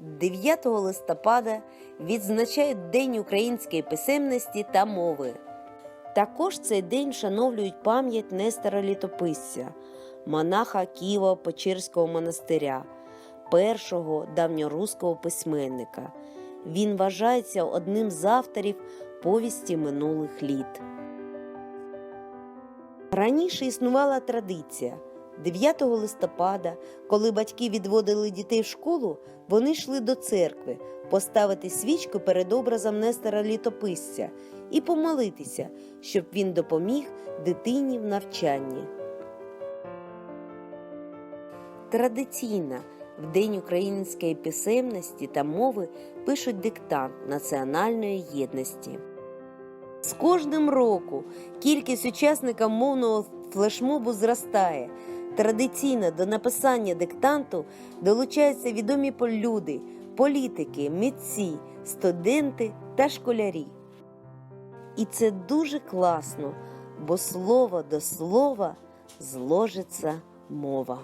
9 листопада відзначають День української писемності та мови. Також цей день вшановлюють пам'ять Нестора Літописця, монаха Києво-Печерського монастиря, першого давньоруського письменника. Він вважається одним з авторів повісті минулих літ. Раніше існувала традиція. 9 листопада, коли батьки відводили дітей в школу, вони йшли до церкви поставити свічку перед образом Нестора Літописця і помолитися, щоб він допоміг дитині в навчанні. Традиційно в День української писемності та мови пишуть диктант національної єдності. З кожним року кількість учасників мовного флешмобу зростає. Традиційно до написання диктанту долучаються відомі люди, політики, митці, студенти та школярі. І це дуже класно, бо слово до слова зложиться мова.